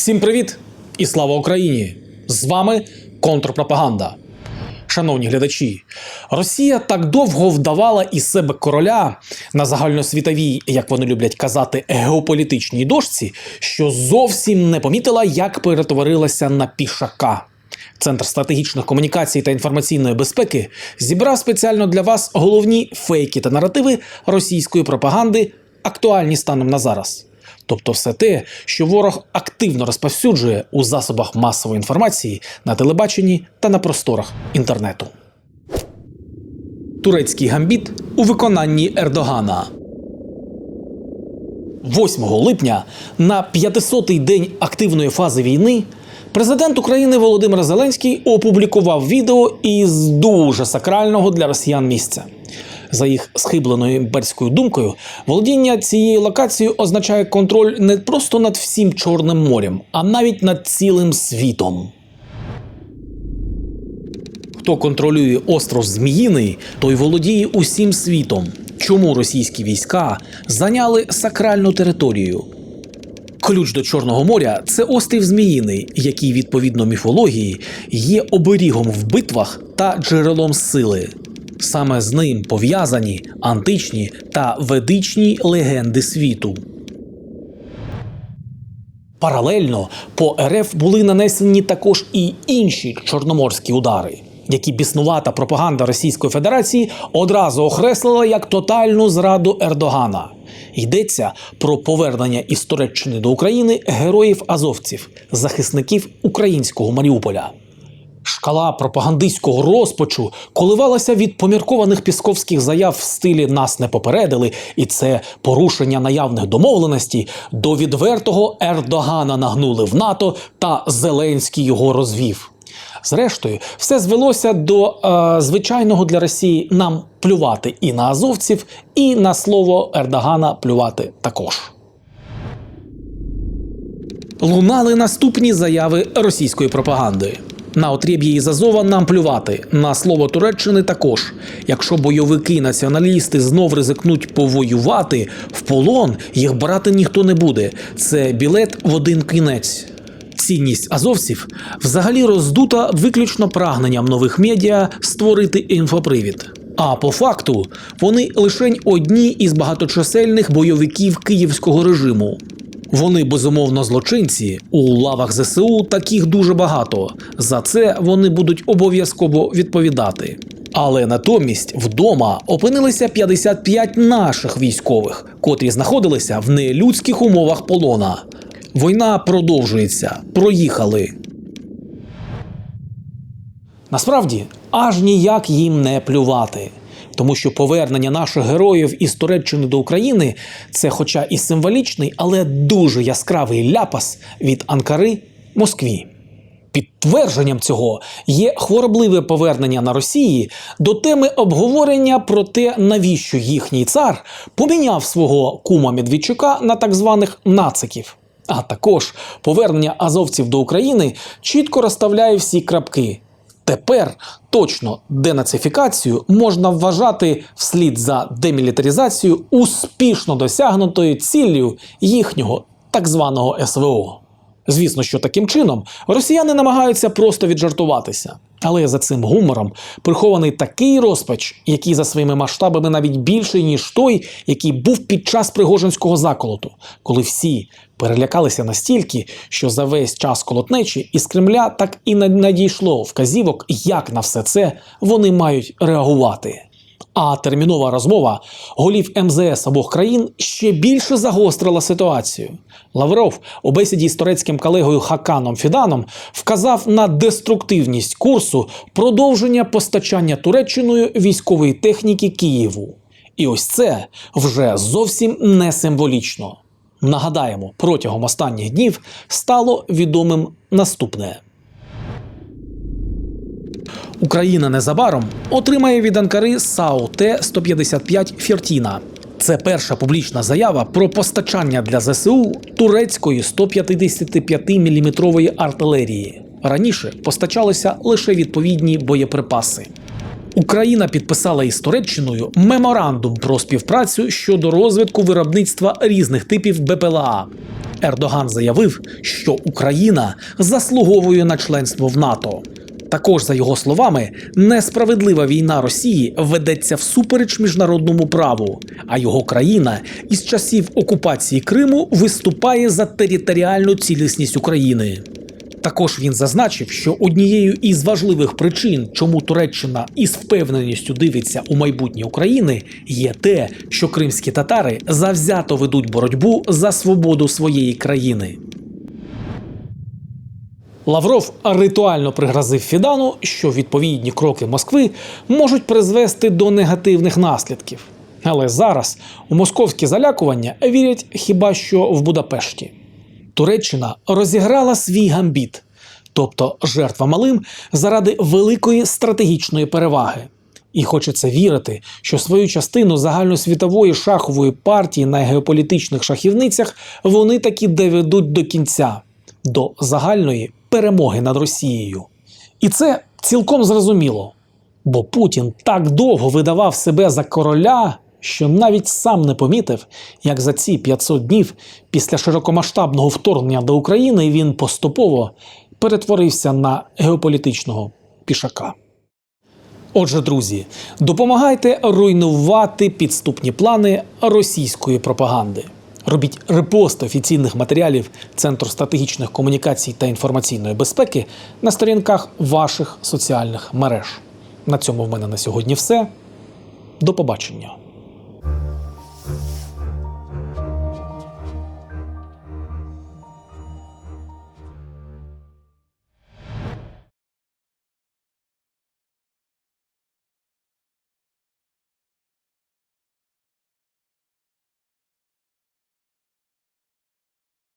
Всім привіт і слава Україні! З вами контрпропаганда. Шановні глядачі, Росія так довго вдавала із себе короля на загальносвітовій, як вони люблять казати, геополітичній дошці, що зовсім не помітила, як перетворилася на пішака. Центр стратегічних комунікацій та інформаційної безпеки зібрав спеціально для вас головні фейки та наративи російської пропаганди, актуальні станом на зараз. Тобто все те, що ворог активно розповсюджує у засобах масової інформації на телебаченні та на просторах інтернету. Турецький гамбіт у виконанні Ердогана. 8 липня на 500-й день активної фази війни президент України Володимир Зеленський опублікував відео із дуже сакрального для росіян місця. За їх схибленою імперською думкою, володіння цією локацією означає контроль не просто над всім Чорним морем, а навіть над цілим світом. Хто контролює остров Зміїний, той володіє усім світом. Чому російські війська зайняли сакральну територію? Ключ до Чорного моря це острів Зміїний, який відповідно міфології є оберігом в битвах та джерелом сили. Саме з ним пов'язані античні та ведичні легенди світу. Паралельно по РФ були нанесені також і інші чорноморські удари, які біснувата пропаганда Російської Федерації одразу окреслила як тотальну зраду Ердогана. Йдеться про повернення із Туреччини до України героїв азовців, захисників українського Маріуполя. Шкала пропагандистського розпачу коливалася від поміркованих пісковських заяв в стилі нас не попередили, і це порушення наявних домовленостей до відвертого Ердогана нагнули в НАТО та Зеленський його розвів. Зрештою, все звелося до е, звичайного для Росії нам плювати і на азовців, і на слово Ердогана плювати також. Лунали наступні заяви російської пропаганди. На отріб'ї із Азова нам плювати, на слово Туреччини також. Якщо бойовики націоналісти знов ризикнуть повоювати, в полон їх брати ніхто не буде. Це білет в один кінець. Цінність азовців взагалі роздута виключно прагненням нових медіа створити інфопривід. А по факту вони лише одні із багаточисельних бойовиків київського режиму. Вони безумовно злочинці. У лавах ЗСУ таких дуже багато. За це вони будуть обов'язково відповідати. Але натомість вдома опинилися 55 наших військових, котрі знаходилися в нелюдських умовах полона. Війна продовжується. Проїхали. Насправді аж ніяк їм не плювати. Тому що повернення наших героїв із Туреччини до України це, хоча і символічний, але дуже яскравий ляпас від Анкари Москві. Підтвердженням цього є хворобливе повернення на Росії до теми обговорення про те, навіщо їхній цар поміняв свого кума Медведчука на так званих нациків. А також повернення азовців до України чітко розставляє всі крапки. Тепер точно денацифікацію можна вважати вслід за демілітаризацією успішно досягнутою ціллю їхнього так званого СВО. Звісно, що таким чином росіяни намагаються просто віджартуватися. Але за цим гумором прихований такий розпач, який за своїми масштабами навіть більший, ніж той, який був під час Пригожинського заколоту, коли всі перелякалися настільки, що за весь час колотнечі із Кремля так і не надійшло вказівок, як на все це вони мають реагувати. А термінова розмова голів МЗС обох країн ще більше загострила ситуацію. Лавров у бесіді з турецьким колегою Хаканом Фіданом вказав на деструктивність курсу продовження постачання Туреччиною військової техніки Києву. І ось це вже зовсім не символічно. Нагадаємо, протягом останніх днів стало відомим наступне. Україна незабаром отримає від Анкари САУ Т-155 Фіртіна. Це перша публічна заява про постачання для ЗСУ турецької 155-мм артилерії. Раніше постачалися лише відповідні боєприпаси. Україна підписала із Туреччиною меморандум про співпрацю щодо розвитку виробництва різних типів БПЛА. Ердоган заявив, що Україна заслуговує на членство в НАТО. Також, за його словами, несправедлива війна Росії ведеться всупереч міжнародному праву, а його країна із часів окупації Криму виступає за територіальну цілісність України. Також він зазначив, що однією із важливих причин, чому Туреччина із впевненістю дивиться у майбутнє України, є те, що кримські татари завзято ведуть боротьбу за свободу своєї країни. Лавров ритуально пригрозив Фідану, що відповідні кроки Москви можуть призвести до негативних наслідків. Але зараз у московські залякування вірять хіба що в Будапешті. Туреччина розіграла свій гамбіт, тобто жертва малим заради великої стратегічної переваги. І хочеться вірити, що свою частину загальносвітової шахової партії на геополітичних шахівницях вони таки доведуть до кінця, до загальної перемоги над Росією. І це цілком зрозуміло, бо Путін так довго видавав себе за короля, що навіть сам не помітив, як за ці 500 днів після широкомасштабного вторгнення до України він поступово перетворився на геополітичного пішака. Отже, друзі, допомагайте руйнувати підступні плани російської пропаганди. Робіть репост офіційних матеріалів Центру стратегічних комунікацій та інформаційної безпеки на сторінках ваших соціальних мереж. На цьому в мене на сьогодні все. До побачення.